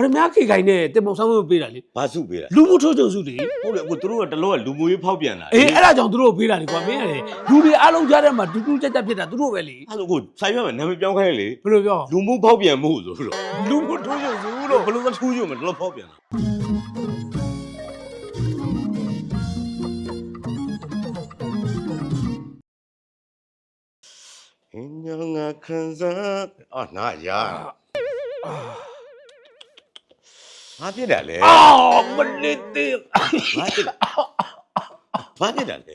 ဗရမ ्या ခေခိုင်နဲ့တင်မောင်ဆောင်မပေးတာလေဘာစုပေးတာလူမှုထိုးချုံစုလေဟုတ်လေအခုသူတို့ကတလောကလူမျိုးရေးဖောက်ပြန်တာအေးအဲ့ဒါကြောင့်သူတို့ပေးတာလေကွာမင်းရတယ်လူတွေအားလုံးကြားထဲမှာတူတူကြက်ကြက်ဖြစ်တာသူတို့ပဲလေအဲ့ဒါကိုဆိုင်ရမယ်နာမည်ပြောင်းခိုင်းလေဘယ်လိုပြောလူမှုဖောက်ပြန်မှုဆိုတော့လူမှုထိုးချုံစုဘလို့လို့ဘလို့ကထူးကြမတလောဖောက်ပြန်တာအင်းညငါခံစားအာနာရ ဘာဖြစ်တယ်လဲအာမလေးတေးဘာဖြစ်လဲဘာဖြစ်တယ်လဲ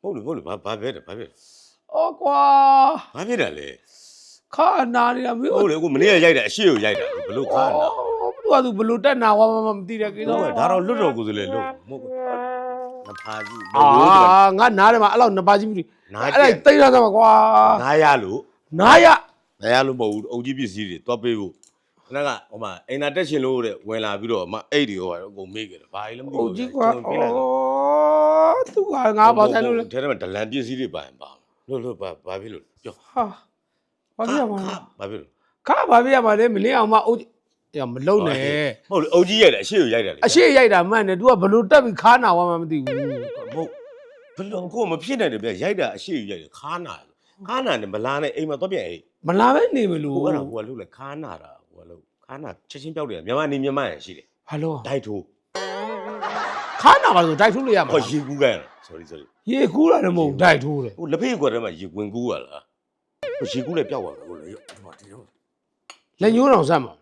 ဟုတ်လို့ဟုတ်လို့ဘာဘာဖြစ်တယ်ဘာဖြစ်တယ်အော်ကွာဘာဖြစ်တယ်လဲခါနာနေတာမင်းဟုတ်လေအခုမနေ့ကရိုက်တာအရှိကိုရိုက်တာဘလို့ခါနာသူကသူဘလို့တက်နာဝါမမသိတဲ့ကိစ္စဟုတ်ကဲ့ဒါတော့လွတ်တော်ကိုယ်စားလှယ်လို့မဟုတ်ဘူးနဖာကြီးအာငါနားတယ်မှာအဲ့လောက်နှစ်ပါးကြီးပြီနာအဲ့ကျဒါက်တိတ်ရသားမှာကွာနာရလို့နားရနာရလို့မဟုတ်ဘူးအုပ်ကြီးပစ္စည်းတွေတွားပေးဖို့ ခဏကဟိုမှာအိမ်နာတက်ရှင်လို့တဲ့ဝင်လာပြီးတော့အမအိတ်တွေဟိုအကုန်မေးကြတယ်ဘာကြီးလဲမသိအိုဘူးကြီးကွာကျွန်တော်ပြလိုက်တာအော်သူကငါဘာဆိုင်လို့လဲထဲထဲမှာဒလန်ပစ္စည်းတွေပါရင်ပါလို့လို့ဘာဘာဖြစ်လို့ပြောဟာဘာပြရမှာလဲဘာဖြစ်လို့ခါဘာပြရမှာလဲမလင်းအောင်မအိုးရမလုံးနဲ့ဟုတ်လေအုပ်ကြီးရိုက်တယ်အရှိကိုရိုက်တယ်လေအရှိရိုက်တာမှန်တယ် तू ကဘလို့တက်ပြီးခါနာဝါမှမသိဘူးမဟုတ်ဘယ်လိုကိုမဖြစ်နိုင်တယ်ဗျရိုက်တာအရှိကိုရိုက်တယ်ခါနာခါနာနဲ့မလာနဲ့အိမ်မှာတော့ပြန်အိမ်မလာပဲနေမလို့ဟိုအဲ့ဒါဟိုကလို့လေခါနာတာ ဟိုကလို့ခါနာချက်ချင်းပြောက်တယ်မြန်မာနေမြန်မာရရှိတယ်ဘာလို့ဒိုက်ထိုးခါနာပါဆိုဒိုက်ထိုးလို့ရမှာဟောရေကူးကန် sorry sorry ရေကူးတာလည်းမဟုတ်ဒိုက်ထိုးတယ်ဟိုလက်ဖေးကွက်ထဲမှာရေဝင်ကူးရလားဟိုရေကူးလည်းပျောက်သွားတယ်ဟိုလေဟိုမှာဒီတော့လက်ညှိုးတော်ဆက်မှာ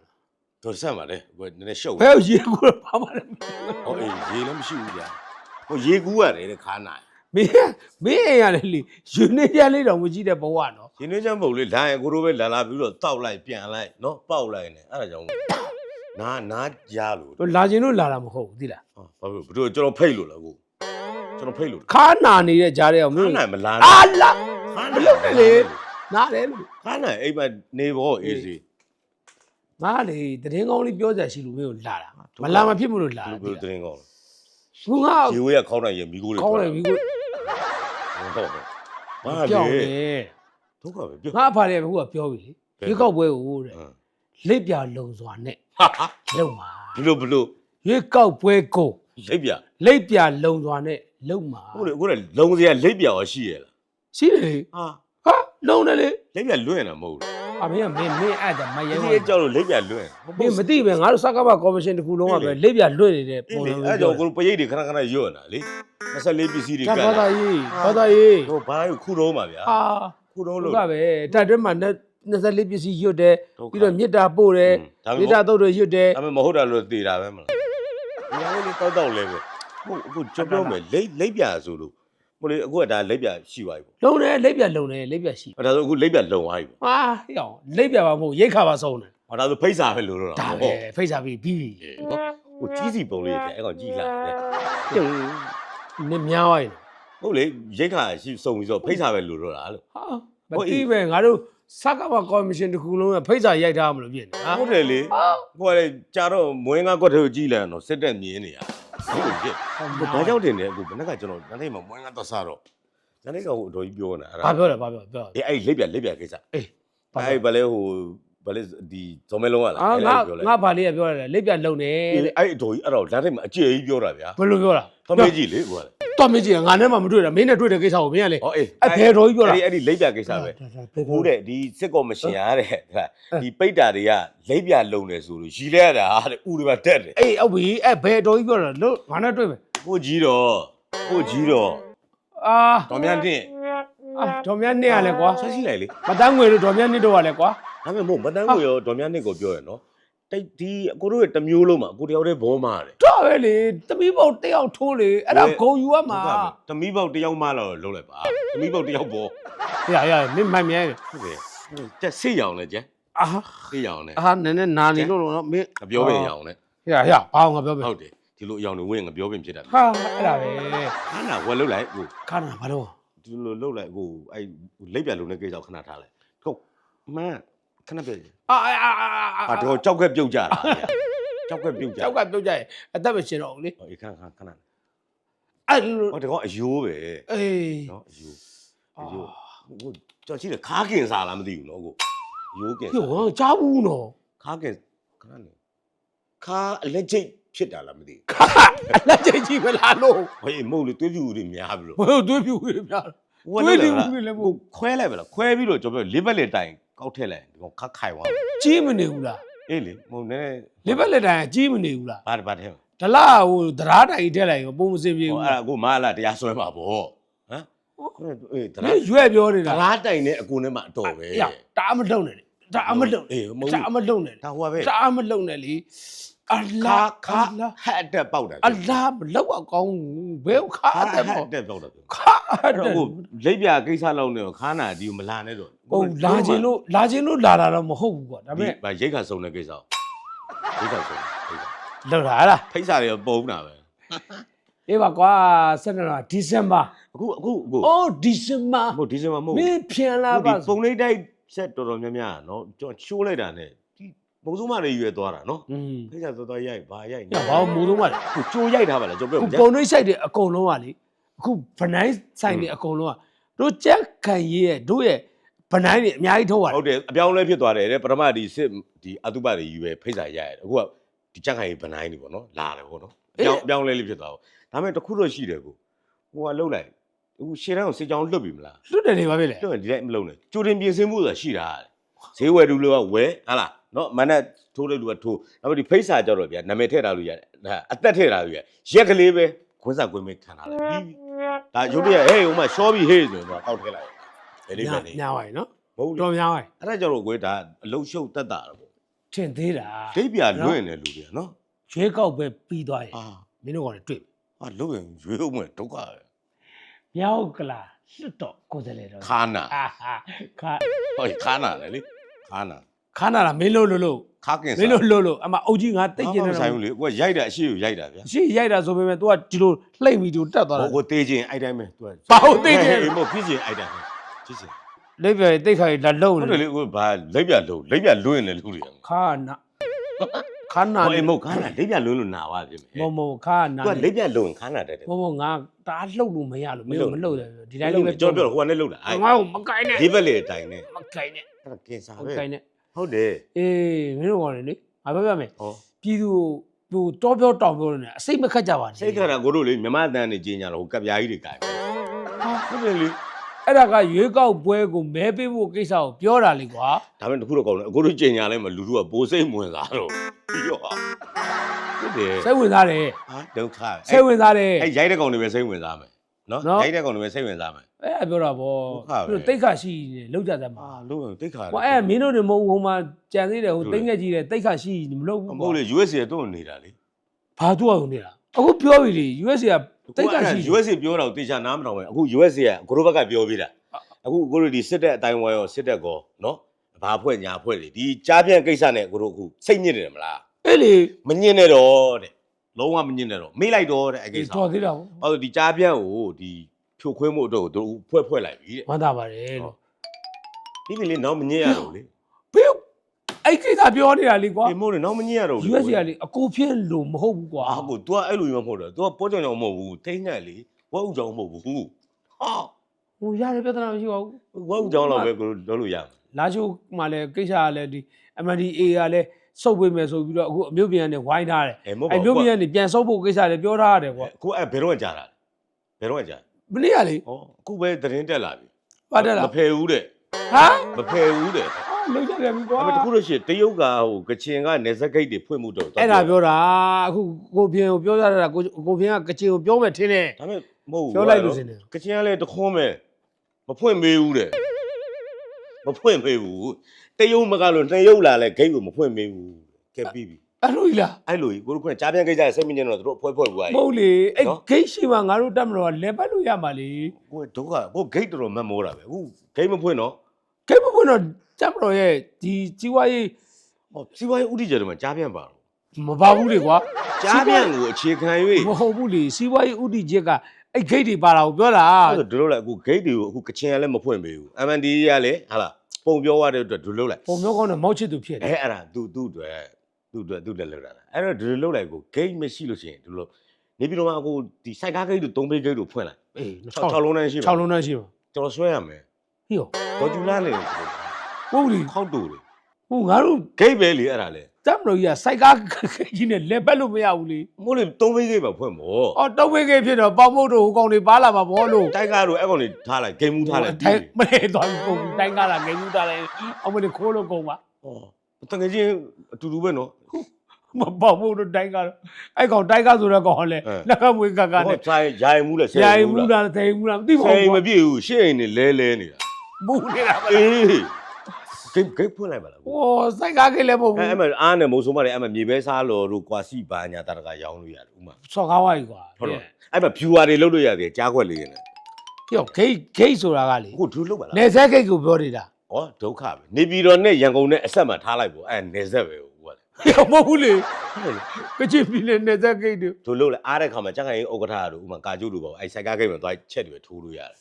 တော့ဆက်မှာလေဟိုနည်းနည်းရှုပ်ဘယ်ရေကူးတော့ဘာမှလည်းဟောအေးရေလည်းမရှိဘူးကြာဟိုရေကူးရတယ်တဲ့ခါနာ မင်းမင်းအိမ်ရတယ်လေယူနေရလေးတော့မကြည့်တဲ့ဘဝနော်ရင်းနှီးချမ်းပုံလေးလာရင်ကိုတို့ပဲလာလာပြီးတော့တောက်လိုက်ပြန်လိုက်နော်ပေါက်လိုက်နေအဲ့ဒါကြောင့်နာနာကြားလို့တို့လာခြင်းလို့လာတာမဟုတ်ဘူးသိလားဟာဘာဖြစ်ဘတို့ကျွန်တော်ဖိတ်လို့လားကိုကျွန်တော်ဖိတ်လို့ခါနာနေတဲ့ကြားထဲအောင်မခါင်းနာမလာအာလာခါမလုပ်နဲ့လေနားတယ်လို့ခါနာအိမ်မှာနေဖို့အေးစီငါလေတည်င်းကောင်းလေးပြောကြရှိလို့မင်းကိုလာတာမလာမဖြစ်မလို့လာဘတာယ်လိုတင်းကောင်းသူငါရေဝဲကခေါင်းနိုင်ရေမိကိုလေးကောင်းတယ်ပြီကိုဟုတ်ဟုတ် ဘာကြောက်လဲတယ်ဒုက္ခပဲပြောငါအဖာလေးကခုကပြောပြီလေရွေးကောက်ပွဲကိုတဲ့လက်ပြလုံစွာနဲ့ဟာဟာလုံမှာဘလို့ဘလို့ရွေးကောက်ပွဲကိုလိပ်ပြလက်ပြလုံစွာနဲ့လုံမှာဟုတ်လေအခုကလုံးစရာလိပ်ပြရောရှိရလားရှိတယ်လေဟာဟာလုံတယ်လေလိပ်ပြလွင့်နေတာမဟုတ်ဘူး အမေကမင်းမင်းအဲ့ဒါမရဲဒီဘူးအကြောက်လို့လိပ်ပြလွင့်မင်းမသိပဲငါတို့စကားမကော်မရှင်တစ်ခုလုံးကပဲလက်ပြလွတ်နေတဲ့အေးပုံလေစံအဲ့ကြောင့်ကိုပရိတ်တွေခဏခဏရွတ်နေတာလေ24ပစ္စည်းတွေကကတ်ဘာသာရေးဘာသာရေးဟိုဘာလို့ခုတော့မှာဗျာဟာခုတော့ဟုလို့တ်ကပဲတက်တွဲမှာ24ပစ္စည်းရွတ်တယ်ဒုက္ခပြီးတော့မြစ်တာပို့တယ်ဒါပေမြမဲ့စ်တာတုတ်တွေရွတ်တယ်ဒါပေမဲ့မဟုတ်တာလို့သေတာပဲမလားဒီဟာလေးတောက်တောက်လဲပဲဟုတ်အခုကျွန်တော်ပြောမယ်လိပ်လိပ်ပြဆိုလို့ ဟိုလေအခုကဒါလိပ်ပြရှိသွားပြီပေါ့လုံတယ်လက်ပြလုံတယ်လက်ပြရှိအဲ့ဒါဆိုအခုလိပ်ပြလုံသွားပြီပေါ့ဟာဟေ့အောင်လက်ပြပါမဟုတ်ရိတ်ခါပါဆုံးတယ်ဟောဒါဆိုဖိတ်စာပဲလို့တော့ဒါပဲဖိတ်စာပြီးပြီးပြီဟိုကြီးစီပုံလေးတဲ့အဲ့ကောင်ကြီးလာတယ်ပြုံနင်းများသွားရင်ဟုတ်လေရိတ်ခါရှိစုံပြီးဆိုဖိတ်စာပဲလို့တော့လားလို့ ဟာမသိပဲငါတို့စကားမကော်မရှင်တစ်ခုလုံးကဖိတ်စာရိုက်ထားမလို့ဖြစ်နေဟာဟုတ်တယ်လေဟာကိုကလေကြာတော့မွေးငါကွက်ထဲကိုကြီးလာတော့စစ်တက်မြင်းနေရ ဟုတ်ပြီကိုဘာကြောင့်တင်လဲအခုဘယ်နှကကျွန်တော်ညနေမှာမွေးငါတော့စားတော့ညနေကဟိုအတော်ကြီးပြောနေတာအဲ့ဘာဒါပြောလဲဘာပြောပြောအေးအဲ့လိပ်ပြလိပ်ပြကိစ္စအေးဘာအဲ့ဗလဲဟိုဗလဲဒီဇော်မဲလုံးကလားအာငါငါဘာလေးကပြောရတယ်လက်ပြလုံတယ်အဲ့တဲ့အဲ့အတော်ကြီးအဲ့တော့လမ်းထိပ်မှာအကျယ်ကြီးပြောတာဗျာဘယ်လိုပြောတာဖမေးကြီးလေကိုကလေ တော့မင်းကြီးကငါနဲ့မှမတွေ့တာမင်းနဲ့တွေ့တဲ့ကိစ္စကိုမင်းကလေဟောအေးအဖေတော်ကြီးပြောတာအဲ့ဒီအဲ့ဒီလိပ်ပြကိစ္စပဲဟုတ်တယ်ဒီစစ်ကော်မရှင်ရတဲ့ဒီပိတ်တာတွေကလိပ်ပြလုံနေဆိုလို့ရီလဲရတာတဲ့ဥတွေပါတက်တယ်အေးဟုတ်ပြီအဲ့ဘယ်တော်ကြီးပြောတာလို့ငါနဲ့တွေ့မယ်ကိုကြီးတော့ကိုကြီးတော့အာတော်များတင်အာဒေါ်မြတ်နှစ်ရလဲကွာဆက်ရှိလိုက်လေမတန်းငွေလို့ဒေါ်မြတ်နှစ်တော့ရလဲကွာဒါပေမဲ့မို့မတန်းကိုရောဒေါ်များနစ်ကိုပြောရနော် တိတ်ဒီအကိုတို့ရဲ့တစ်မျိုးလုံးမှာအကိုတယောက်တည်းဘောမာတယ်တော့ပဲလေသမီးပေါက်တယောက်ထိုးလေအဲ့ဒါဂုံယူရမှာတမီးပေါက်တယောက်မှတော့လုံးလိုက်ပါတမီးပေါက်တယောက်ဘောရရမင်းမိုင်မြဲတယ်ဟုတ်ကဲ့တက်စိတ်ရောင်လဲကျန်အာစိတ်ရောင်လဲအာနည်းနည်းနာနေလို့တော့မင်းငပြောပင်ရောင်လဲရရဘာအောင်ငါပြောမယ်ဟုတ်တယ်ဒီလိုအရောင်တွေဝင်ငပြောပင်ဖြစ်တာဟာအဲ့ဒါပဲခဏဝယ်လုတ်လိုက်ကိုခါနာဘာလို့ဒီလိုလုတ်လိုက်ကိုအဲ့လိပ်ပြလုံးတဲ့ကိစ္စခဏထားလိုက်ဟုတ်မန် ခဏပြည့်အာအာအာအာတော့ကြောက်ကက်ပြုတ်ကြတာကြောက်ကက်ပြုတ်ကြကြောက်ကပြုတ်ကြရင်အသက်မရှင်တော့ဘူးလေဟောခဏခဏခဏအဲ့လိုဟောဒီကောင်အယိုးပဲအေးနော်အယိုးအယိုးဟိုကြောက်ရှိတယ်ခါကင်စားလားမသိဘူးနော်ကိုယိုးကင်ဟိုကြားဘူးနော်ခါကင်ခဏနေခါအလက်ချိတ်ဖြစ်တာလားမသိခါအလက်ချိတ်ကြီးမလားလို့ဘူးဟေးမဟုတ်လေတွေးပြူတွေများပြီလို့ဘယ်လိုတွေးပြူတွေများတွေးပြူတွေလည်းမဟုတ် ခွဲလိုက်ပါလားခွဲပြီးတော့ကျွန်တော်ပြောလေးဘက်လက်တိုင် ကောက်ထည့်လိုက်ဒီကောင်ခက်ခိုင်သွားတယ်ကြီးမနေဘူးလားအေးလေမဟုတ်နည်းလက်ဘက်လက်တိုင်ကကြီးမနေဘူးလားဘာဘာထဲဒလားဟိုသရားတိုင်ထည့်လိုက်ရောပုံမစင်ပြေဟိုဘူးအဲ့ဒါကိုမားလာတရားစွဲမှာပေါ့ဟမ်အေးတလေရားရွက်ပြောနေတာတရားတိုင်နဲ့အကူနဲ့မှအတော်ပဲ အေးတအားမလုံနဲ့လေတအားမလုံအေးမဟုတ်တအားမလုံနဲ့လေဒါဟိုပါပဲတအားမလုံနဲ့လေ အလာခါခါအလာဟက်အတက်ပေါက်တာအလာမလောက်အောင်ကောင်းဘူးဘယ်ခါခါအဟတဲ့က်ပေါ့အတက်ပေါက်တာခါအအဲ့တဲ့တော့ကိုလိပ်ပြကိစ္စလောက်နေခါနာဒီကိုမလာနဲ့တော့ဟုတ်လာခြင်းလို့လာခြင်းလို့လာတာတော့မဟုတ်ဘူးကွာဒါပေမဲ့ဗာရိတ်ခါစုံတဲ့ကိစ္စရိတ်ခါစုံကိစ္စလောက်တာဟလားဖိတ်စာတွေပုံတာပဲအေးပါကွာဆက်နေတော့ဒီဇင်ဘာအခုအခုအခုအိုးဒီဇင်ဘာမဟုတ်ဒီဇင်ဘာမဟုတ်မင်းပြန်လာဒီပါပုံလေးတိုက်ဆက်တော်တော်များများနော်ကျွန်တော်ရှိုးလိုက်တာ ਨੇ ဒီပုံစုံမတွေရွယ်သွားတာနော်อืมဖိတ်စာတော်တော်ရိုက်ဘာရိုက်ညဘာမူသုံးပါလဲခုကြိုးရိုက်ထားပါလားကျွန်တော်ခုပြောပုံနှိပ်ဆိုင်တွေအကုန်လုံးကလေအခုဗနိုင်းဆိုင်တွေအကုန်လုံးကတို့ကြက်ခံရေးရဲ့တို့ရဲ့ဗနိုင်းတွေအများကြီးထုတ်ရတယ်ဟုတ်တယ်အပြောင်းလဲဖြစ်သွားတယ်တဲ့ပထမဒီစစ်ဒီအတုပတွေယူပဲဖိတ်စာရိုက်ရတယ်အခုကဒီကြက်ခိုင်ဗနိုင်းတွေပေါ့နော်လာတယ်ပေါ့နော်အပြောင်းအပြောင်းလဲလေးဖြစ်သွားတော့ဒါပေမဲ့တစ်ခုတော့ရှိတယ်ကိုဟိုကလှုပ်လိုက်အခုရှေ့တန်းကိုစစ်ကြောင်းလွတ်ပြီမလား လွတ်တယ်နေပါပြီလေ တော့ဒီတိုင်းမလုံးနဲ့ကြိုတင်ပြင်ဆင်မှုဆိုတာရှိတာတဲ့ဈေးဝယ်သူလို့ကဝယ်ဟာလား နော်မနဲ့ထိုးတဲ့လူကထိုးနောက်ပြီးဒီဖိတ်စာကြတော့ဗျာနာမည်ထည့်ထားလို့ရတယ်ဒါအသက်ထည့်ထားလို့ရရက်ကလေးပဲခွန်းစာကွင်းမဲခံထားလိုက်ပြီးပြီဒါရုပ်တရက်ဟေးဟိုမှာရှောပြီးဟေးဆိုရင်တော့အောက်ထည့်လိုက်တယ်လေးပဲနေညာပါပြီနော်မဟုတ်တော်လေများပါပြီအဲ့ဒါကြတော့ကိုယ်ဒါအလုံးရှုပ်တက်တာတော့ပေါ့ထင်သေးတာဒိတ်ပြလွင့်နေလူတွေနော်ရွေးကောက်ပဲပြီးသွားရင်အာမင်းတို့ကလည်းတွေ့ပြီဟာလွင့်ရွေးဦးမယ်ဒုက္ခပဲမြောက်ကလာလွတ်တော့ကိုယ်စလေတော့ခါနာအာဟာခါဟောခါနာလေလေခါနာ ခါနာလားမင်းလို့လို့လို့ခါကင်မင်းလို့လို့လို့အမအုတ်ကြီးငါတိတ်ကျင်နေနေဆိုင်တော့ဘူးလေကိုကရိုက်တာအရှိကိုရိုက်တာဗျာရှိရိုက်တာဆိုပေမဲ့ तू ကဒီလိုလှိမ့်ပြီးသူတက်သွားတာဟိုကိုတေးခြင်းအဲ့တိုင်းပဲသူကဘာလို့တေးခြင်းအေးမို့ဖြစ်ခြင်းအဲ့တိုင်းပဲဖြစ်ခြင်းလိပ်ပြတိတ်ခိုင်လာလုံဟုတ်တနေယ်လေကိုဘာလက်ပြလုံးလက်ပြလွင့်နေလူတွေဟိုခါနာခါနာအေးမို့ခါနာလက်ပြလွင့်လို့နာပါပြင်မယ်မမခါနာသူကလက်ပြလွင့်ခါနာတက်တယ်မမငါတအားလှုပ်လို့မရလို့မင်းမလှုပ်တယ်ဒီတိုင်းလေးပဲကျွန်တော်ပြောဟိုကနေလှုပ်တာအဲ့ငါ့ကိုမကိုင်းနဲ့ဒီဘက်လေအတိုင်းနဲ့မကိုင်းနဲ့အဲ့ဒါကင်ဆာမပဲကိုင်းနဲ့ ဟုတ်တယ်အေးမင်းတို့ကလည်းလေငါပြောပြမယ်ဟောပြည်သူဟိုတောပြောတောင်ပြောနေအစိတ်မခတ်ကြပါနဲ့စိတ်ခါတာကိုတို့လေမြမတန်နေကြီးညာတော့ဟိုကပ်ပြားကြီးတွေကင်ဟုတ်တယ်လေအဲ့ဒါကရွေးကောက်ပွဲကိုမဲပေးဖို့ကိစ္စကိုပြောတာလေကွာဒါပေမဲ့တခုတော့ကောင်းတယ်အကိုတို့ကြီးညာလဲမလူတို့ကပိုစိတ်ဝင်စားတော့ပြီးတော့ဟုတ်တယ်စိတ်ဝင်စားတယ်ဟာဒုက္ခစိတ်ဝင်စားတယ်အဲ့ရိုက်တဲ့ကောင်တွေပဲစိတ်ဝင်စားမယ် နော်နော်ရိုက်တဲ့ကောင်တွေပဲစိတ်ဝင်စားမယ် အဲ့ဒါပြောတာဗောဒုက္ခပဲသူတို့တိတ်ခါရှိနေလောက်ကြတယ်မှာအာလို့တိတ်ခါကွာအဲ့မင်းတို့တွေမဟုတ်ဘူးဟိုမှာကြံသေးတယ်ဟိုတိတ်ငက်ကြီးတယ်တိတ်ခါရှိနေမလုပ်ဘူးမကွာဟုတ်လေ USA တော့နေတာလေဘာသူ့အောင်နေတာအခုပြောပြီလေ US ကတိတ်ခါရှိကိုက USA ပြောတော့တေချာနားမတော်ပဲအခု USA ကကိုတို့ဘက်ကပြောပြတာအခုကိုတို့ဒီစစ်တဲ့အတိုင်းဝိုင်းရောစစ်တပ်ကောနော်ဘာဖွဲ့ညာဖွဲ့လေဒီကြားပြန့်ကိစ္စနဲ့ကိုတို့အခုစိတ်ညစ်နေတယ်မလားအဲ့လေမညစ်နဲ့တော့တဲ့ လုံးဝမညစ်နဲ့တော့မေးလိုက်တော့တဲ့အကိစ္စတော်သေးတာဗောဟောဒီကြားပြန့်ကိုဒီဖြိုခွင်းမှုအတွက်ကိုတို့ဖွဲ့ဖွဲ့လိုက်ပြီတဲ့ဝမ်းသာပါတယ်လို့ဒီပြီလေနောက်မညစ်ရတော့လေဘေးအဲ့ကိစ္စပြောနေတာလေကွာဒီမို့လေနောက်မညစ်ရတော့လေ US ကလေအကိုဖြစ်လို့မဟုတ်ဘူးကွာအာကို तू ကအဲ့လိုမျိုးမဟုတ်တော့ तू ကပေါ်ကြောင်ကြောင်မဟုတ်ဘူးထိန်းနဲ့လေဝက်ဥကြောင်မဟုတ်ဘူးဟာဟိုရတယ်ပြဿနာမရှိပါဘူးဝက်ဥကြောင်တော့ပဲကိုတို့လုပ်လို့ရမှာလာချိုမှလည်းကိစ္စကလည်းဒီ MDA ကလည်း စုပ်ပေးမယ်ဆိုပြီးတော့အခုအမျိုးပြန်ကနေဝိုင်းထားတယ်အဲမဟုတ်ပါအဲ့ဘူးမျိုးပြန်ကနေပြန်စုပ်ဖို့ကိစ္စလည်းပြောထားရတယ်ကွာကိုအဲ့ဘယ်တော့ကြာတာဘယ်တော့ကြာမနေ့ကလေဟောအခုပဲသတင်းတက်လာပြီပါတယ်လားမဖယ်ဘူးတဲ့ဟာမဖယ်ဘူးတဲ့အော်လုံးကြတယ်ပြီကွာဒါပေမဲ့တခုလို့ရှိရင်တရုတ်ကဟိုကချင်ကနေဇက်ဂိတ်တွေဖွင့်မှုတော့အဲ့ဒါပြောတာအခုကိုပြင်းကိုပြောရတာကိုကိုပြင်းကကချင်ကိုပြောမယ်ထင်တယ်ဒါပေမဲ့မဟုတ်ဘူးပြောလိုက်လို့စင်တယ်ကချင်ကလည်းတခွန်းပဲမဖွင့်ပေးဘူးတဲ့ မဖွင့်ပေးဘူးတရုတ်မကလို့တရုတ်လာလဲဂိတ်ကိုမဖွင့်ပေးဘူးကဲပြီးပြီအဲ့လိုကြီးလားအဲ့လိုကြီးကိုတို့ကကြားပြန်ကိစ္စရဲ့စိတ်မညစ်တော့တို့ဖွဲဖွဲဘူးမအဲ့ဟုတ်လေအဲ့နော်ဂိတ်ရှိမှငါတို့တက်မလို့ကလဲပတ်လို့ရမှာလေကိုဒုက္ခကိုဂိတ်တော်တော်မတ်မိုးတာပဲအခုဂိတ်မဖွင့်တော့ဂိတ်မဖွင့်တော့တက်မလို့ရဲ့ဒီကြီးဝါရေးဟောစီးပွားရေးဥတီကျတယ်မှာကြားပြန်ပါတော့မပါဘူးလေကွာကြားပြန်ကိုအခြေခံ၍မဟုတ်ဘူးလေစီးပွားရေးဥတီချက်က အဲ့ဂိတ်တွေပါတာကိုပြောတာအဲ့ဒါဒုလို့လိုက်အခုဂိတ်တွေကိုအခုကချင်ကလည်းမဖွင့်ပေးဘူး MND ကလည်းဟာလားပုံပြောရတဲ့အတွက်ဒုလို့လိုက်ပုံမျိုးကောင်းတဲ့မောက်ချစ်သူဖြစ်တယ်အဲအဲ့ဒါသူသူ့အတွက်သူ့အတွက်သူ့လက်လောက်တာလားအဲ့တော့ဒုလို့လိုက်ကိုဂိတ်မရှိလို့ရှိရင်ဒုလို့နေပြီးတော့မှအခုဒီစိုက်ကားဂိတ်တို့သုံးဘေးဂိတ်တို့ဖွင့်လိုက်အေး6 6လုံးနဲ့ရှိ6မှာလုံးနဲ့ရှိမှာကျွန်တော်ဆွဲရမယ်ဟိရောဒေါ်ကျူလာလေဟုတ်လေခောက်တူလေဟိုငါတို့ဂိတ်ပဲလေအဲ့ဒါလေ တက်မလို့ကြီးကစိုက်ကားကြီးနဲ့လက်ပတ်လို့မရဘူးလေမို့လေသုံးပိတ်လေးပဲဖွင့်မို့အော်တုံးဝင်းကြီးဖြစ်တော့ပေါင်မုတ်တို့ဟိုကောင်တွေပါလာမှာဘောလို့တိုက်ကားတို့အဲ့ကောင်တွေထားလိုက်ဂိမ်းမူးထားလိုက်ပြီးထိုင်မလဲတော့ကုန်ဘူးတိုင်းကားလာငယ်ယူတာလဲအောင်မလေးခိုးလို့ကုန်ပါဩတကယ်ချင်းအတူတူပဲနော်မပေါင်မုတ်တို့တိုင်းကားတော့အဲ့ကောင်တိုင်းကားဆိုတော့ကောင်လဲအဲလက်ကမွေးကကနဲ့ဟောဆိုင်ရိုင်မူးလဲဆယ်ရိုင်မူးမူလားတာသိမူတာမသိပါဆယ်ဘူးမပြည့်ဘူးရှေ့အိမ်နေလဲလဲနေတာမူနေတာမအေးလား ဂိမ်းဂိမ်းဖွင့်လိုက်ပါလားဟိုစိုက်ကားကလေးမဟုတ်အဲ့ဘူးအဲ့မအားနဲ့မုံဆုံးမတွေအဲ့မမြေပဲစားလော်တို့ကွာစီပါညာတာတကရောင်းလို့ရတယ်ဥမာဆော့ကားဝါကြီးကွာဟုတ်တော့အဲ့မ viewer တွေလုပ်လို့ရတယ်ကြားခွက်လေးနေပြောဂိတ်ဂိတ်ဆိုတာကလေအခုဒူလုပ်ပါလားနေဆက်ဂိတ်ကိုပြောနေတာဩဒုက္ခပဲနေပြည်တော်နဲ့ရန်ကုန်နဲ့အဆက်မှထားလိုက်ပေါ့အဲ့နေဆက်ပဲဟိုကလေပြောမဟုတ်ဘူးလေကချင်ပြည်နယ်နေဆက်ဂိတ်တို့ဒူလုပ်လဲအားတဲ့ခါမှာကြက်ခိုင်ဥက္ကဋ္ဌတို့ဥမာကာကျုပ်တို့ပေါ့အဲ့ဆိုင်ကားဂိမ်းမှာသွားချက်တွေထိုးလို့ရတယ်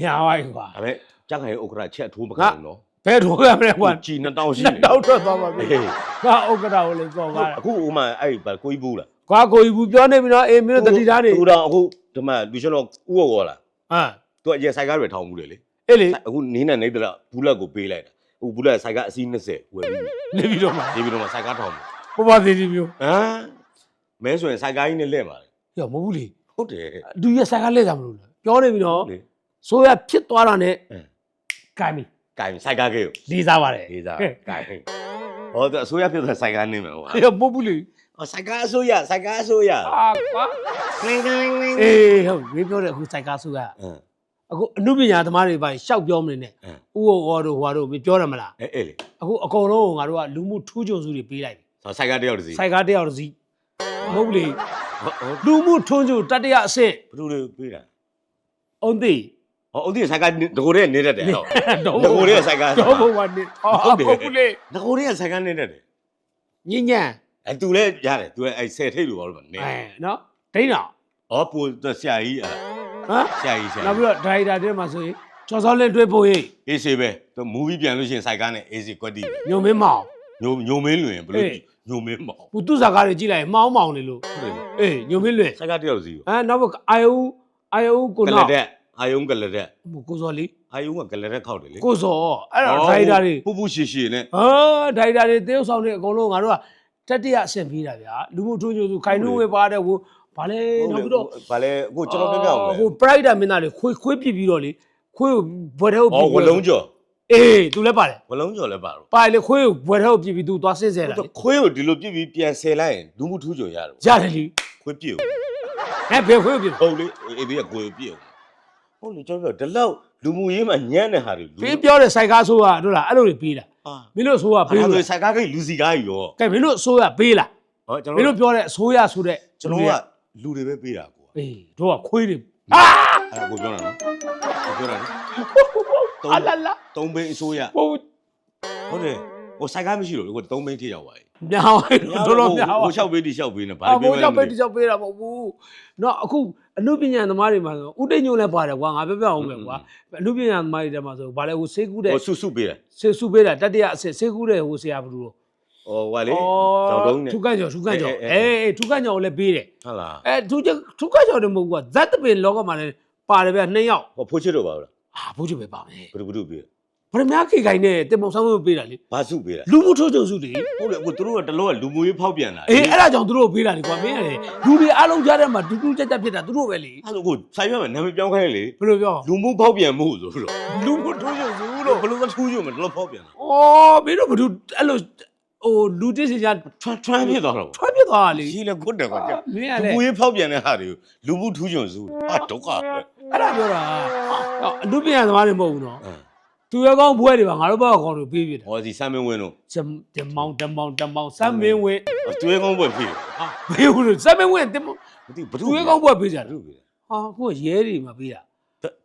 ညာဝါကြီးကွာဒါပေမဲ့ကြက်ခိုင်ဥက္ကဋ္ဌချက်ထိုးမခံဘူးနော် ဘယ်ထိုးရမလဲကွာကြည်2000ရှိနှစ်နေတောက်ထွက်သွားပါပြီဟေးငါဥက္ကဋ္ဌကိုလည်းစော်ကားတာအခုဥမာအဲ့ဘာကိုကြီးဘူးလားကွာကိုကြီးဘူးပြောနေပြီနော်အေးမင်းတို့တတိသားနေသူတော့အခုဒီမှာလူရှင်တော်ဥရောရောလားဟမ်သူအရင်ဆိုင်ကားတွေထောင်မှုလေလေအေးလေအခုနင်းနဲ့နေတော့ဘူးလက်ကိုပေးလိုက်တာအခုဘူးလက်ဆိုင်ကားအစီး20ဝယ်ပြီးနေပြီးတော့မှနေပြီးတော့မှဆိုင်ကားထောင်မှုဘဘသေးသေးမျိုးဟမ်မဲဆိုရင်ဆိုင်ကားကြီးနဲ့လက်ပါလေရောမဟုတ်ဘူးလေဟုတ်တယ်ဒူရဆိုင်ကလက်တာမလို့လားပြောနေပြီနော်လေဆိုရဖြစ်သွားတာနဲ့အင်းကိုင်းပြီ ကင်ဆိုင်ကားကြီးကိုလေးစားပါတယ်လေးစားကင်ဟောသူအစိုးရဖြစ်တဲ့ဆိုင်ကားနေမယ်ဟောရောမဟုတ်ဘူးလေဟောဆိုင်ကားအစိုးရဆိုင်ကားအစိုးရအာကွာကလင်းကလင်းကလင်းအေးဟုတ်မင်းပြောတဲ့အခုဆိုင်ကားဆိုရအင်းအခုအမှုပညာသမားတွေပိုင်းရှောက်ပြောမနေနဲ့အင်းဥဟောတို့ဟွာတို့မပြောရမလားအဲအဲ့လေအခုအကုန်လုံးကိုငါတို့ကလူမှုထူးချွန်စုတွေပေးလိုက်ပြီဟောဆိုင်ကားတယောက်တည်းစီဆိုင်ကားတစ်ယောက်တစ်စီးမဟုတ်ဘူးလေဟောဟောလူမှုထွန်းချွန်တတရအဆင့်ဘယ်လိုလဲပေးတာအောင်သိ ဟောဥတီဆိုင်ကားတကိုယ်တည်းနေတတ်တယ်ဟောတော့ငကိုရဲ့ဆိုင်ကားတော့ဘုံကနေဟောဟုတ်တယ်ဟုတ်ဘူးလေငကိုရဲ့ဆိုင်ကားနေတတ်တယ်ညညံအဲသူလည်းရတယ်သူလည်းအဲဆယ်ထိတ်လို့ဘာလို့မနေအဲနော်ဒိန်းတော်ဟောပူဆရာကြီးအဲ့ဟမ်ဆရာကြီးဆရာနောက်ပြီးတော့ဒရိုက်တာတဲ့မှာဆိုရင်ကျော်စောလင်းတွေးဖို့ရေးအေးစေပဲသူမူဗီပြန်လို့ရှိရင်ဆိုင်ကားနဲ့အေးစီကွက်တီပဲညုံမင်းမောင်ညိုညိုမင်းလွင်ဘယ်လိုအေးညိုမင်းမောင်ဘူးသူ့ဇာကားတွေကြည့်လိုက်ရင်မောင်းမောင်းနေလို့ဟုတ်တယ်အေးညုံမင်းလွင်ဆိုင်ကားတယောက်စီကိုအဲနောက်ဘအာယုအာယုကိုကလနောက်တဲ့ အာယုံကလတဲ့ကိုစောလေးအာယုံကကလတဲ့ခောက်တယ်လေကိုစောအဲ့တော့ဒရိုက်တာတွေပူပူရှည်ရှည်နဲ့ဟာဒရိုက်တာတွေတေးဥဆောင်တွေအကုန်လုံးငါတို့ကတတိယအဆင့်ပြီးတာဗျာလူမှုထွန်းချွန်စုခိုင်နှုံးဝေပါတဲ့ဟိုဗာလဲနောက်ပြီးတော့ဗာလဲအခုကျွန်တော်ပြောပြအောင်ဟို pride မင်းသားတွေခွေးခွေးပြစ်ပြီးတော့လေခွေးကိုဘွယ်ထဲကိုဟောဝလုံးကျော်အေး तू လည်းပါတယ်ဝလုံးကျော်လည်းပါတော့ပါလေခွေးကိုဘွယ်ထဲကိုပြစ်ပြီး तू သွားဆင်းဆဲတာသူခွေးကိုဒီလိုပြစ်ပြီးပြန်ဆယ်လိုက်ရင်လူမှုထူးကျော်ရတယ်ရတယ်လီခွေးပြစ်ဟဲ့ဘယ်ခွေးကိုပြစ်ဟုတ်လေအေးဒီကကိုယ်ပြည့် ဟုတ်လေကျွန်တော်ပြောဒီလောက်လူမှုရေးမှာညံ့တဲ့ဟာတွေလူ ပြင်းပြောတဲ့စိုက်ကားဆိုးကတို့လားအဲ့လိုတွေပေးတာဟာမင်းတို့ဆိုးကဘေးပေးလိုလို့ဆိုင်ကားကိလူစီကားကြီးရောကဲမင်းတို့ဆိုးကပေးလားဟောကျွန်မင်းတော်တို့ပြောတဲ့အဆိုးရဆိုတဲ့ကျွန်တော်ကလူတွေပဲပေးတာကိုအေးတို့ကခွေးတွေအာအဲ့ဒါကိုပြောတာနော်ကိုပြောတာနော်အလာလာသုံးဘိန်းအစိုးရဟိုဟုတ်တယ်ဟိုဆိုင်ကားမရှိလို့လေကိုသုံးဘိန်းထိရောက်သွားပြီ မြောင်းတို့တော့မြောင်း ဟိုလျှောက်ပေးတိလျှောက်ပေးနေဘာ အ လို့ ဘော ပေးမ ကြော လဲ က်ပဲတိကြောက်ပေးတာမဟုတ်ဘူးเนาะအခုအနုပညာသမားတွေမှာဆိုဥတိတ်ညို့လည်းပါတယ်ကွာငါပြောပြအောင်မယ်ကွာအနုပညာသမားတွေထဲမှာဆိုဗာလဲဟိုစေးကူးတဲ့ ဟိုဆုဆုပေးတယ် စေးစုပေးတာတတိယအဆင့်စေးကူးတဲ့ဟိုဆရာဘလူတော့ ဟိုဟိုလေဇောင်းတုံးနဲ့ ထူကန့်ကျော်ထူကန့်ကျော် အေးအေး အေးထူကန့်ကျော်ကိုလည်းပေးတယ် ဟုတ်လား အဲထူကထူကန့်ကျော်တယ်မဟုတ်ဘူးကွာဇတ်တပင်လောကမှာလည်းပါတယ်ဗျနှစ်ယောက် ဟိုဖိုးချစ်တော့ပါဘူးလား အာဘိုးချစ်ပဲပါမယ် ဘယ်လိုဘယ်လိုပေး ဗရမ ्या ခေခိုင်နဲ့တင်မောင်ဆောင်မပေးတာလေဘာဆုပေးတာလူမှုထိုးချုံစုလေဟုတ်လေအခုသူတို့ကတလောကလူမှုရေးဖောက်ပြန်တာအေးအဲ့ဒါကြောင့်သူတို့ကိုပေးတာလေကွာမင်းရတယ်လူတွေအားလုံးကြားထဲမှာတူတူကြက်ကြက်ဖြစ်တာသူတို့ပဲလေအဲ့ဒါကိုဆိုင်ရွက်မှာနာမည်ပြောင်းခိုင်းလေဘယ်လိုပြောလူမှုဖောက်ပြန်မှုဆိုလို့လူမှုထိုးချုံစုဘလို့ယ်လိုမထူးကြမလို့ဖောက်ပြန်တာအော်မင်းတို့ဘယ်သူအဲ့လိုဟိုလူတစ်စင်ကြထွန်းထွန်းဖြစ်သွားတော့ထွက်ပြသွားတာလေကြီးလည်းကိုတက်ကွာကြာမင်းရလူလေမှုရေးဖောက်ပြန်တဲ့ဟာတွေကိုလူမှုထူးချွန်စုဟာဒုက္ခပဲအဲ့ဒါပြောတာအော်အလူပြန်သမားတွေမဟုတ်ဘူးနော်အင်း သူရကောင်းဘွဲတွေပါငါတို့ဘက်ကကောင်တွေပေးပြတယ်ဟောစီစမ်းမင်းဝင်းတို့ဂျမ်ဂျမ်မောင်တမောင်တမောင်စမ်းမင်းဝင်းသူရဲကောင်းပွဲဖြစ်ဟာဘေးဘူးလို့စမ်းမင်းဝင်းတင်မောင်မသိဘသူရကောင်းဘွဲပေးကြတယ်လူပေးဟာခုကရဲတွေမှာပေးတာ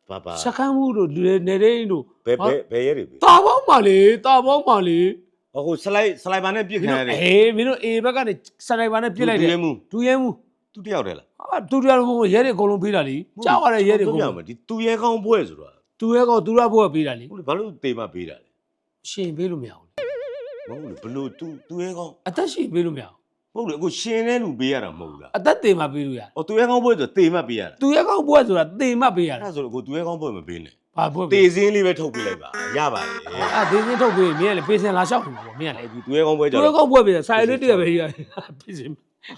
ဘာဘာစကမ်းမှုတို့လူတွေနေနေတို့ဘယ်ဘယ်ဘယ်ရဲတွေပေးတာပေါင်းပါလေတာပေါင်းပါလေဟိုစလိုက်စလိုက်ပါနဲ့ပြစ်မင်းခံရတို့တယ်အေးမင်းတို့အေဘက်ကနေစနိုက်ပါနဲ့ပြစ်လိုက်တယ်ရဲမှုသူရဲမှုသူတယောက်တည်းလားဟာသူတို့ကရဲတွေအကုန်လုံးပေးတာလေကြောက်ရတဲ့ရဲတွေအကုန်ပြောလုံးမယ်ဒီသူရဲကောင်းပွဲဆိုတာ သူရဲကောင်သူရဘွဲပေးတာလေဟုတ်လေဘာလို့တေမပေးတာလဲရှင်ပေးလို့မရဘူးလေမဟုတ်လေဘလို့သူသူရဲကောင်းအသက်ရှင်ပေးလို့မရဘူးဟုတ်လေအခုရှင်တဲ့လူပေးရတာမဟုတ်ဘူးလားအသက်သေမှပေးလို့ရတယ်အော်သူရဲကောင်းပွဲဆိုတေမပေးရတာသူရဲကောင်ဘွဲဆိုတာသေမှပေးရအဲ့တာဒါဆိုတော့ကိုသူရဲကောင်းပွဲမပေးနဲ့ဘာဘာဘွဲ့တေစင်းလေးပဲထုတ်ပြလိုက်ပါရပါတယ်အာဒေစင်းထုတ်ပြီးမင်းကလည်းပေးစင်လာလျှောက်နေမှာပေါ့မင်းကလည်းဒီသူရဲကောင်းပွဲကြသူတော့တို့ကောက်ဘွဲ့ပြီးဆိုင်လေးတည်းပဲကြီးပေးစင်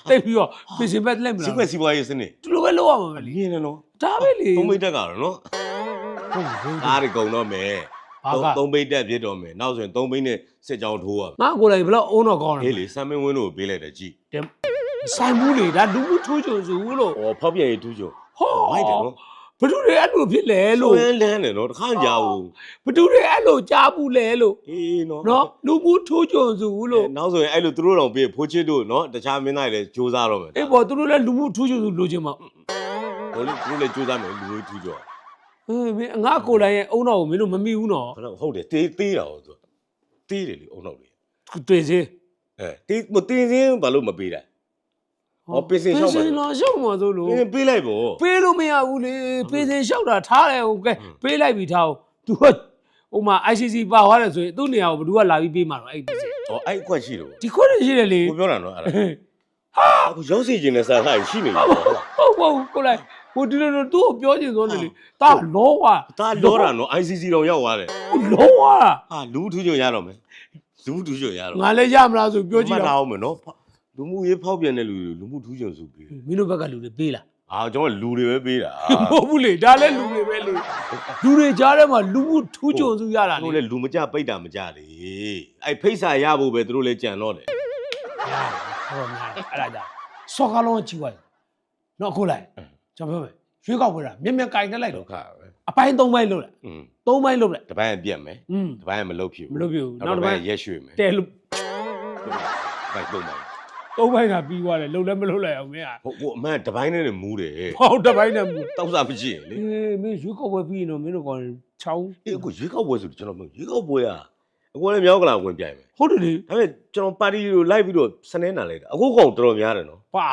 တိတ်ပြီးတော့ပေးစင်ဘက်လက်မစီလားကွက်စီပွားရေးစနစ်သူလိုပဲလောက်ရမှာပဲလေလင်းနေနော်ဒါပဲလေသုံးမိတ်တက်ကတော့နော် ဟုတ်ဘူးအားတွေကုန်တော့မယ်ဘာကသုံးမိတ်တက်ဖြစ်တော့မယ်နောက်ဆိုရင်သုံးမိတ်နဲ့စစ်ကြောင်းထိုးရမယ်ငါကိုယ်တိုင်ဘယ်တော့အုံးတော့ကောင်းဟေးတယ်လေစမ်းမင်းဝင်းတို့ကိုပေးလိုက်တယ်ကြည့်ဆိုင်ဘူးလေဒါလူမှုထိုးချုံစုလို့ဩဖောက်ပြန်ရေးထူးချုံဟောမိုက်တယ်နော်ဘသူတွေအဲ့လိုဖြစ်လဲလို့လို့လန်းလန်းတယ်နော်တခါကြာဘူးဘသူတွေအဲ့လိုကြားဘူးလဲလို့အေးနော်နော်လူမှုထိုးချုံစုလို့နောက်ဆိုရင်အဲ့လိုသူတို့တော့ပေးဖိုးချစ်တို့နော်တခြားမင်းသားတွေလည်းစူးစမ်းတော့မယ်အေးပေါ်သူတို့လည်းလူမှုထိုးချုံစုလိုချင်မှာဟိုလေသူတို့လည်းစူးစမ်းမယ်လူတွေထူးကြောဟေး မင်းငါကိုယ်တိုင်ရဲ့အုံးတော်ကိုမင်းတို့မမိဘူးနော်ဟုတ်ဟုတ်တယ်တေးသေးတာဟုတ်သူတေးတယ်လေအုံနောက်တွေတွေ့စေအဲတေးမတင်းစင်းဘာလို့မပေးတာဟောပေးစင်လျှောက်ပါပေးစင်တော့ရှောက်မှာသို့လို့ပေးပေးလိုက်ပေါ့ပေးလို့မရဘူးလေပေးစင်လျှောက်တာထားတယ်ဟုတ်ကဲဟွန်းပေးလိုက်ပြီထားအောင် तू ကဟိုမှာ ICC ပါသွားတယ်ဆိုရင်သူ့နေရာကိုဘယ်သူကလာပြီးပေးမှာတော့အဲ့ဒီစင်ဟောအဲ့အခွက်ရှိတော့ဒီခွန်းရှိတယ်လေကိုပြောတာနော်အဲ့ဒါဟေးအခုရောက်စီခြင်းနဲ့စာခိုင်းရှိနေပြီပေါ့ဟုတ်လားဟုတ်ပါဘူးကိုလိုက် ဟိုဒီလိုလိုသူ့ကိုပြောချင်သွားတယ်လေဒါလောဝါဒါလောတာနော် ICC တော့ရောက်သွားတယ်လောဝါဟာလူထူးကြရတော့မယ်လူထူးကြရတော့ငါလည်းရမလားဆိုပြောကြည့်မှတ်တော့ထားအောင်မယ်နော်လူမှုရေးဖောက်ပြန်တဲ့လူတွေလူမှုထူးကြစုပေးမင်းတို့ဘက်ကလူတွေပေးလားအာကျွန်တော်လူတွေပဲပေးတာမဟုတ်ဘူးလေဒါလည်းလူတွေပဲလေလူတွေကြားထဲမှာလူမှုထူးချွန်စုရတာတို့လေလည်းလူမကြပိတ်တာမကြလေအဲ့ဖိတ်စာရဖို့ပဲတို့လည်းကြံတော့တယ်ဟုတ်များတယ်အဲ့ဒါကြောင့်စော်ကားလုံးကြည့်သွားတယ်နော်အခုလိုက် ကျွန်တော်ပြောမယ်ရွေးကောက်ပွဲတာမြက်မြက်ကင်တက်လိုက် ဒု တော့ က္ခပဲ အပိုင်း၃ပိုင်းလုပ်လိုက် อืม ၃ပိုင်းလုပ်လိုက် တပိုင်းပြက်မယ် อืม တပိုင်းမလုပ်ဖြစ်ဘူး မလုပ်ဖြစ်ဘူး နောက် နောက်တစ်ပိုင်း ရက်ရွှေ့မယ် တဲလို့ ဘိုက်တော့မယ် ၃ပိုင်းကပြီးသွားတယ်လုံလည်းမလုံလိုက်အောင်မင်းอ่ะ ဟိုဟိုအမှန်တပိုင်းနဲ့မူးတယ် ဟောတစ်ပိုင်းနဲ့မူ တောက်စားမရှိရင်လေ အေးမင်းရွေးကောက်ပွဲပြီးရင်တော့မင်းတို့ကောင်ချောင်း အေးအခုရွေးကောက်ပွဲဆိုကျွန်တော်မရွေးကောက်ပွဲอ่ะ အခုလည်းမြောက်ကလာဝင်ပြိုင်မယ်ဟုတ်တယ်လေဒါပေမဲ့ကျွန်တော်ပါတီကိုလိုက်ပြီးတော့စနေနာလိုက်တာအခုကောင်တော်တော်များတယ်နော်ပါ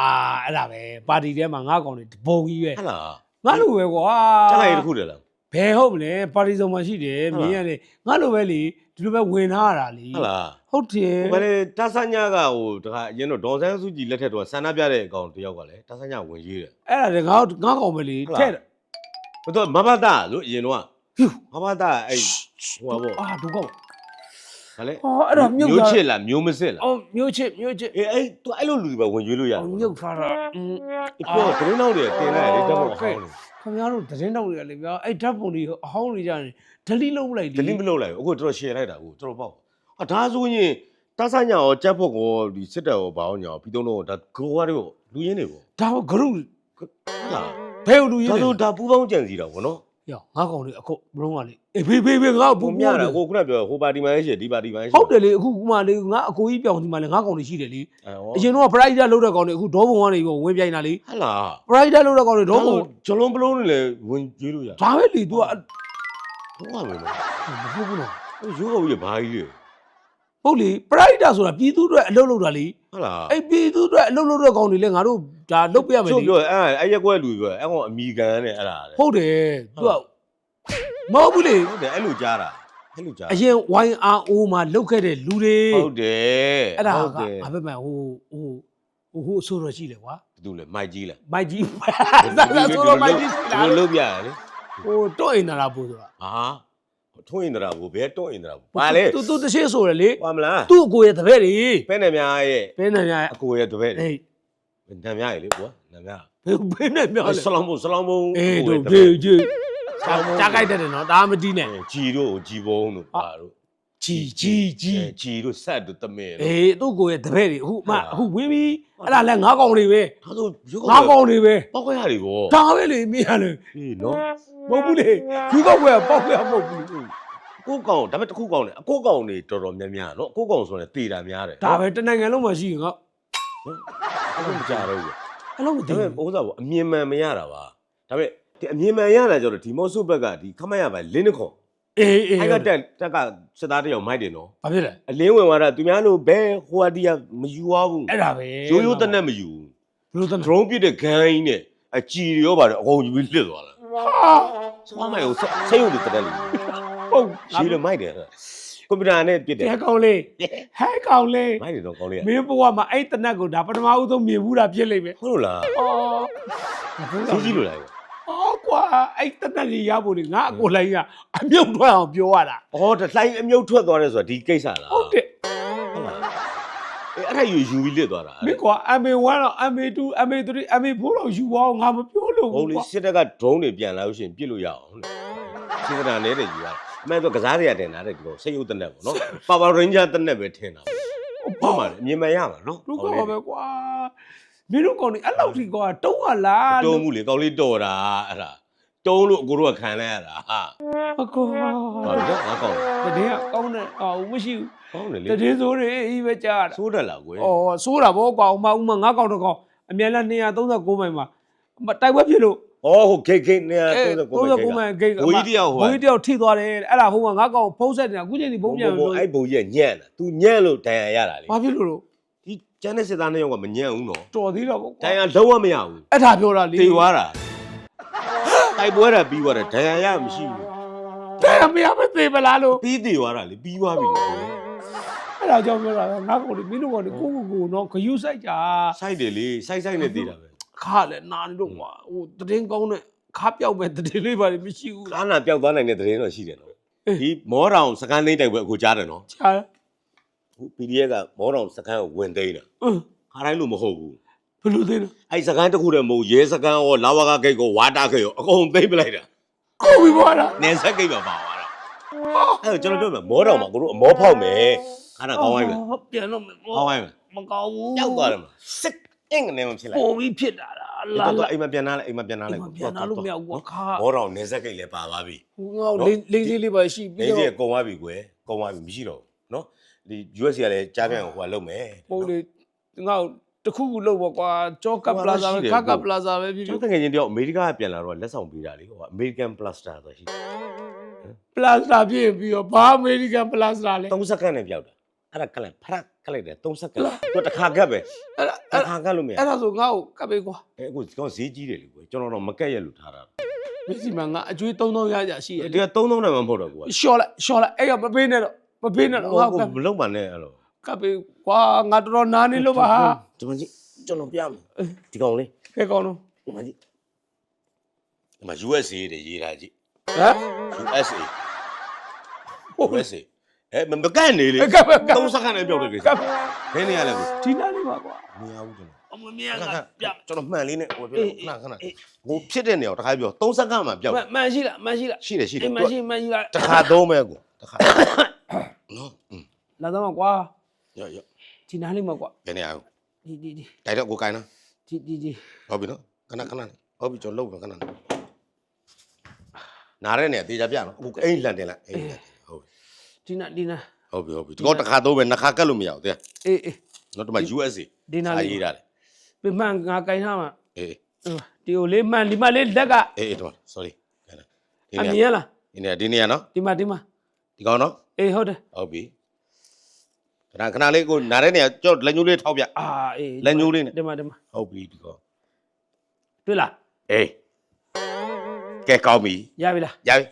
အဲ့ဒါပဲပါတီထဲမှာငါကောင်တွေတပုံကြီးပဲဟဟလားငါလိုပဲကွာကြားလိုက်တစ်ခုတည်းလားဘယ်ဟုတ်မလဲပါတီစုံမှာရှိတယ်ဟုတ်မလားင်းရတယ်ငါလိုပဲလေဒီလိုပဲဝင်ထားရတာလေဟုတ်လားဟုတ်တယ်ဟိုကလည်းတာဆာညာကဟိုတခါအရင်တော့ဒေါ်ဆန်းစုကြည်လက်ထက်တော့ဆန္ဒပြတဲ့အကောင်တယောက်ကလည်းတာဆာညာဝင်ရေးတယ်အဲ့ဒါလေငါငါကောင်ပဲလေဟုတ်လားထဲ့တယ်ဘယ်တော့မဘာတာလို့အရင်တော့ဟျူမဘာတာအဲ့ဟိုပါပေါ့အာဒုက္ခပါ ဟာလေဟောအဲ့ဒါမြုပ်မျိုးတာချစ်လားမျိုးမစစ်လားအော်မြို့ချစ်မြို့ချစ်အေးအဲ့သူအဲ့လိုလူတွေပဲဝင်ရွေးလို့ရတယ်အော်မြုပ်ထားတာอืมပြောဂရင်းနောက်တွေတင်လိုက်တယ်တက်ဖို့အဟောင်းခင်ဗျားတို့သတင်းတောက်တွေကလေဗျာအဲ့ဓာတ်ပုံတွေအဟောင်းတွေကြရင်ဒလီလုံးလိုက်တယ်ဒလင်းမလုပ်လိုက်ဘူးအခုတော်တော် share လိုက်တာကိုတော်တော်ပေါ့ဟာဒါဆိုရင်တာဆာညာရောကြက်ဖို့ကောဒီစစ်တပ်ရောဘာအောင်ညာပြီးတော့တော့ဒါဂရိုဝါတွေလူရင်းတွေပေါ့ဒါကဂရုဟုတ်လားဘယ်လိုယူဒါနေဆိုဒါပူပေါင်းကြံစီတာဗောနော်ရောငါကောင်တွေအခုဘလုံးကလေ အေးဖေးဖေးဖေးငါ့ကိုပုံပုံမြပြတာတာကိုခုနပြောဟိုပါတီမိုင်းရှိဒီပါတီမိုင်းရှိဟုတ်တယ်လေအခုကမှလေငါအကိုကြီးပြောင်းဒီမှာလေငါကောင်တွေရှိတယ်လေအဲအရင်တော့ pride လောက်တဲ့ကောင်တွေအခုဒေါဘုံကနေပြီးဝင်ပြိုင်တာလေဟလာ pride လောက်တဲ့ကောင်တွေဒေါတော့ဘုံဂျလုံးပလုံးနဲ့လည်းဝင်ကျွေးလို့ရဒါပဲလေ तू ကဟုတ်ပါမယ်နော်မဟုတ်ဘူးနော်ရိုးကောကြီးဘာကြီးလဲဟုတ်လေ pride ဆိုတာပြည်သူတွေအလုပ်လုပ်တာလေဟုတ်လားအဲ့ပြည်သူတွေအလုပ်လုပ်တဲ့ကောင်တွေလေငါတို့ဒါလုပ်ပြရမယ်ဆိုလေပြောအဲ့အဲ့ရက်ကွက်လူပြောအဲ့ကောင်အမီကန်နဲ့အဲ့ဒါလေဟုတ်တယ် तू က မဟုတ်ဘူးလေဟုတ်တယ်အဲ့လိုကြားတာအဲ့လိုကြားအရင် YRO မှာလုပ်ခဲ့တဲ့လူတွေဟုတ်တယ်အဲ့ဒါဟုတ်ကတယ်ဘာပဲမှဟိုဟိုဟိုဟိုဆိုတော့ရှိတယ်ကွာဘသူလဲမိုက်ကြီးလားမိုက်ကြီးသာသာဆိုတော့မိုက်ကြီးလာဒီလိုလုပ်ပြရလေဟိုတော့အင်နာလာပို့ဆိုတာဟာထွင်းရင်တရာကိုဘယ်တော့ရင်တရာကိုပါလေသူသူတရှိဆိုရလေပါမလားသူ့အကိုရဲ့တပည့်တွေဖဲ့နေများရဲ့ဘယ်နဲ့များအကိုရဲ့တပည့်လေအေးနံများရဲ့လေကွာနံများဘယ်ဘယ်နဲ့များလဲဆလောင်းဘုံဆလောင်းဘုံအေးကိုတို့ရဲ့တပဂျေည့်ဂျေ ကြားကြိုက်တယ်နော်ဒါမတီးနဲ့အဲဂျီတို့ကိုဂျီဘုံတို့ပါတို့ဂျီဂျီဂျီအဲဂျီတို့ဆက်တို့တမင်တို့အေးသူ့ကိုရဲ့တပည့်တွေအခုမှဟုတ်လားအခုဝင်းပြီးအဲ့ဒါလဲငါးကောင်တွေပဲဒါဆိုရုပ်ငါးကောင်တွေပဲပောက်ခွဲရတယ်ဗောဒါပဲလေမင်းရလေအေးနော်မဟုတ်ဘူးလေယူကောက်ပွဲကပေါက်ရမဟုတ်ဘူးကိုကောင်ဒါပေမဲ့တစ်ခုကောင်လေအကိုကောင်နေတော်တော်များများနော်အကိုကောင်ဆိုရင်တေတာများတယ်ဒါပဲတနိုင်ငံလုံးမှာရှိရင်ငါအဲ့လိုမကြတော့ဘူးအဲ့လိုမဒါသိပေမဲ့ဘူးဥစ္စာဗောအမြင်မှန်မရတာပါဒါပေမဲ့ ဒီအမြင်မှန်ရတာကြတော့ဒီမော့ဆုဘက်ကဒီခမရပါလင်းနှခွန်အေးအေးအဲ့ကတက်တက်ကစစ်သားတယောက်မိုက်တယ်နော်ဘာဖြစ်လဲအလင်းဝင်သွားတာသူများလို့ဘဲဟိုအတီးကမယူသွားဘူးအဲ့ဒါပဲရိုးရိုးတနက်မယူဘလို့တနက်ဒရုန်းပစ်တဲ့ဂန်းကြီးနဲ့အကြည်ရောပါတယ်အကုန်ယူပြီးလစ်သွားတာဟာဆွမ်းမိုက်ကိုစိတ်ရုပ်တွေတက်တယ်လို့ဟုတ်ရှင်းလို့မိုက်တယ်အဲ့ကွန်ပျူတာနဲ့ပစ်တယ်ဟဲကောင်လေးဟဲကောင်လေးမိုက်တယ်တော့ကောင်းလေးမင်းဘဝမှာအဲ့တနက်ကိုဒါပထမဦးဆုံးမြင်ဘူးတာဖြစ်လိမ့်မယ်ဟုတ်လို့လားအော်ကြီးကြီးလို့လားအော် ကွာကွာအဲ့တနက်ကြီးရဖို့လေငါအကိုလိုင်းကအမြုပ်ထွက်အောင်ပြောရတာဩတလှိုင်းအမြုပ်ထွက်သွားတယ်ဆိုတာဒီကိစ္စလားဟုတ်တယ်ဟုတ်လားအေးအဲ့ဒါယူယူပြီးလစ်သွားတာမင်းကွာ MA1 တော့ MA2 MA3 MA4 တော့ယူအောင်ငါမပြောလို့ဟုတ်ဘူးလေကွာစစ်တပ်က drone တွေပြန်လာလို့ရှိရင်ပြစ်လို့ရအောင်လေစစ်တပ်နဲ့တဲ့ယူရအမှန်တော့ကစားတွေကတင်တာတဲ့ဒီကောင်စိတ်ရုပ်တက်နဲ့ပေါ့နော်ပါပါရင်းဂျာတက်နဲ့ပဲထင်တာပေါ့မှာလေအမြင်မရမှာနော်တို့ကောပဲကွာ မင်းတို့ကောင်นี่အဲ့လောက်ထိကွာတုံးရလားတုံးမှုလေကောင်းလေးတော်တာအဲ့ဒါတုံးလို့အကိုတို့ကခံလဲရတာဟာအကောဘာလို့ငါကောင်းတည်းကကောင်းတယ်အော်မရှိဘူးကောင်းတယ်လေတည်းဆိုတွေအီးပဲကြားတာဆိုးတယ်လားကွယ်အော်ဆိုးတာဗောကွာဥမဥမငါကောင်တော့ကောင်အမြန်လား239မိုင်မှာတိုက်ပွဲဖြစ်လို့ဩဟုတ်ခိတ်ခိတ်နေအဲ39မိုင်ဂိတ်ဘိုးကြီးတယောက်ဟိုဘိုးကြီးတယောက်ထိသွားတယ်အဲ့ဒါဟိုကငါကောင်ဖုံးဆက်နေတာအခုချိန်ဒီဖုံးပြန်ဘိုးလို့အဲ့ဘုံကြီးကညံ့တာ तू ညံ့လို့ဒဏ်ရာရတာလေဘာဖြစ်လို့လို့ဒီ ကျန်တဲ့စစ်သားနှစ်ယောက်ကမညံ့ဘူးနော်တော်သေးတော့ဗောဒဏ်ကွာရာလုံးဝမရဘူးအဲ့ဒါပြောတာလေတေသွားတာတိုက်ပွဲတာပြီးသွားတယ်ဒဏ်ရာရမရှိဘူးတဲ့မရမသေးပလားလို့ပြီးတေသွားတာလေပြီးသွားပြီလေအဲ့ဒါကြောင့်ပြောတာငါကောင်လေမင်းတို့ကောင်လေကိုကိုကိုတော့ဂယုစိုက်ကြစိုက်တယ်လေစိုက်စိုက်နဲ့တေတာပဲခါလဲနာနေတော့ကွာဟိုတည်င်းကောင်းတဲ့ခါပြောက်မဲ့တည်င်းလေးပါလေမရှိဘူးလားကားနာပျောက်သွားနိုင်တဲ့သတင်းတော့ရှိတယ်နော်အေးဒီမောတောင်စကန်သိမ်းတိုက်ပွဲအခုကြားတယ်နော်ချာ ဟို PDF ကမောတောင်စကန်ကိုဝင်သိမ်းတာအင်းခါတိုင်းလို့မဟုတ်ဘူးဘယ်လိုသိလဲအဲ့စကန်တစ်ခုတည်းမဟုတ်ရဲစကန်ရောလာဝကဂိတ်ကိုဝါတာဂိတ်ရောအကုန်သိမ်းပလိုက်တာကိုပြီးပွားတာနင်းဆက်ဂိတ်ပါပါသွားတာအဲ့တော့ကျွန်တော်ပြောမယ်မောတောင်မှာကိုတို့အမောဖောက်မယ်ခါနာကောင်းလိုက်မယ်ဟုတ်ပြန်တော့မယ်ကောင်းလိုက်မယ်မကောင်းဘူးပျောက်သွားတယ်မှာစစ်အင်းကနေမှဖြစ်လိုက်ပုံပြီးဖြစ်တာလားလာလာလာလာအိမ်မှာပြန်လာလိုက်အိမ်မှာပြန်လာလိုက်ပြန်လာလို့မရဘူးကွာခါမောတောင်နင်းဆက်ဂိတ်လည်းပါသွားပြီဟိုငါ့ကိုလေးလေးလေးလေးပါရှိပြီးနေတော့ကြီးကုံသွားပြီကွယ်ကုံသွားပြီမရှိတော့ဘူးနော် ဒီ US ကလည်းကြားပြန်ဟိုကလုံးမယ်ပုံလေးငါ့ကိုတစ်ခုခုလုပ်ပေါ့ကွာကြောကပ်ပလာဇာပဲခါကပ်ပလာဇာပဲဖြစ်ဖြကျွန်စ်တော်တကယ်ချင်းတယောက်အမေရိကကပြန်လာတော့လက်ဆောင်ပေးတာလေဟိုက American Plaster ဆိုရှိတယ်ပလာဇာဖြစ်ပြီးတော့ဘာအမေရိကန်ပလာဇာလဲ3စက္ကန့်နဲ့ပြောက်တာအဲ့ဒါကလည်းဖရက်ကလိုက်တယ်3စက္ကန့်သူတစ်ခါကပ်ပဲအဲ့ဒါတစ်ခါကပ်လို့မရအဲ့ဒါဆိုငါ့ကိုကပ်ပေးကွာအဲ့အခုကောဈေးကြီးတယ်လေကွယ်ကျွန်တော်တော့မကက်ရက်လို့ထားတာမစ္စည်းမငါအကျွေး3000ရကြရှိတယ်ဒီက3000နဲ့မှမဟုတ်တော့ကွာ ရှော့လိုက်ရှော့လိုက်အဲ့ရမပေးနဲ့တော့ မပေးနဲ့တော့ငါ့ကိုကပ်မလုံးပါနဲ့အဲ့လိုကပ်ပေးကွာငါတော်တော်နာနေလို့ပါဟာဒီမကြီးကျွန်တော်ပြမယ်ဒီကောင်လေးကဲကောင်းတော့ဒီမကြီးဒီမှာ USA တဲ့ရေးထားကြည့်ဟမ် USA ဟုတ် USA အဲမကက်နေလေကပ်ပဲကပ်3စက္ကန့်နဲ့ပြောက်တယ်ကိစ္စကပ်ဘယ်နေရလဲကိုဒီနားလေးပါကွာမရဘူးကျွန်တော်အမမြင်ခကဏခဏပြကျွန်တော်မှန်လေးနဲ့ဟိုပြောအေးခဏခဏအေးဟိုဖြစ်တဲ့နေရာကိုတစ်ခါပြော3စက္ကန့်မှပြောက်မမှန်ရှိလားမှန်ရှိလားရှိတယ်ရှိတယ်အေးမှန်ရှိမှန်ရှိလားတစ်ခါသုံးမဲ့ကိုတစ်ခါ နော်อืมလာတော့ကွာရော့ရော့ဒီနားလေးမှာကွာဘယ်နေရာကိုဒီဒီဒီတိုက်တော့ကိုကိုင်းနော်ဒီဒီဒီဟုတ်ပြီနော်ခဏခဏနဲ့ဟုတ်ပြီကျွန်တော်လုပ်ပြီခဏနဲ့နားရဲနေတေချာပြနော်အခုအိမ်လှန်တင်လိုက်အိမ်လှန်တင်ဟုတ်ပြီဒီနားဒီနားဟုတ်ပြီဟုတ်ပြီဒီကောတစ်ခါသုံးမဲ့နှစ်ခါကတ်လို့မရဘူးတဲ့အေးအေးနော်ဒီမှာ USA ဒီနားလေးရေးထားတယ်ပြမှန်ငါကင်ထားမှာအေးဒီကိုလေးမှန်ဒီမှာလေးလက်ကအေးအေးဒီမှာ sorry ဒီအနေမြင်ရာရလားဒီနေရာဒီနေရာနော်ဒီမှာဒီမှာဒီကောင်နော် အေးဟုတ်တယ်ဟုတ်ပြီခဏခဏလေးကိုနားရဲနေရာကြောက်လက်ညှိုးလေးထောက်ပြအာအေးလက်ညှိုးလေးနဲ့ဒီမှာဒီမှာဟုတ်ပြီဒီကောင်တွေ့လားအေးကဲကောင်းပြီရပြီလားရပြီ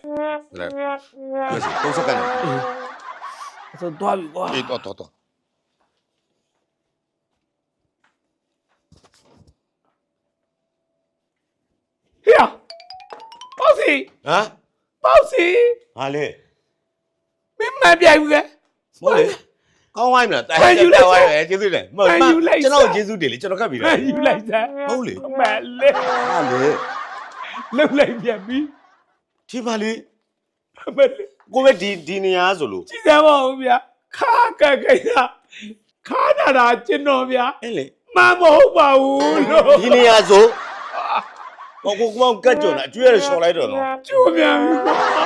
လာပြောစီသုံးစက္ကန့်နဲ့အေးအဲ့ဆိုသွားပြီကွာအေးတော့တော့တော့ဟေ့ပေါ့စီဟမ်ပေါ့စီဟာလေ မင်းမပြိုင်ဘူးကဲမဟုတ်လေကောင်းဝိုင်းမလားတိုင်မှန်ယူလိုက်ဝိုင်းပဲကျေးဇူးတယ်မဟုတ်မှန်ယူလိုက်ကျွန်တော်ကျေးဇူးတယ်လေကျွန်တော်ကပ်ပြီမလားန်ယူလိုက်စမ်းဟုတ်လေမန်လေးဟာလေလှုပ်လိုက်ပြန်ပြီဒီပါလေမန်လေးကိုပဲဒီဒီနေရာဆိုလို့ကြည့်စမ်းပါဦးဗျာခါကကိစ္စခါနာတာကျွန်တော်ဗျာအဲ့လေမမဟုတ်ပါဘူးလို့ဒီနေရာဆိုဟောကိုကောင်ကတ်ကြော်လာအကျွေးရရှော်လိုက်တော့နော်ကျိုးပြန်ပြီကွာ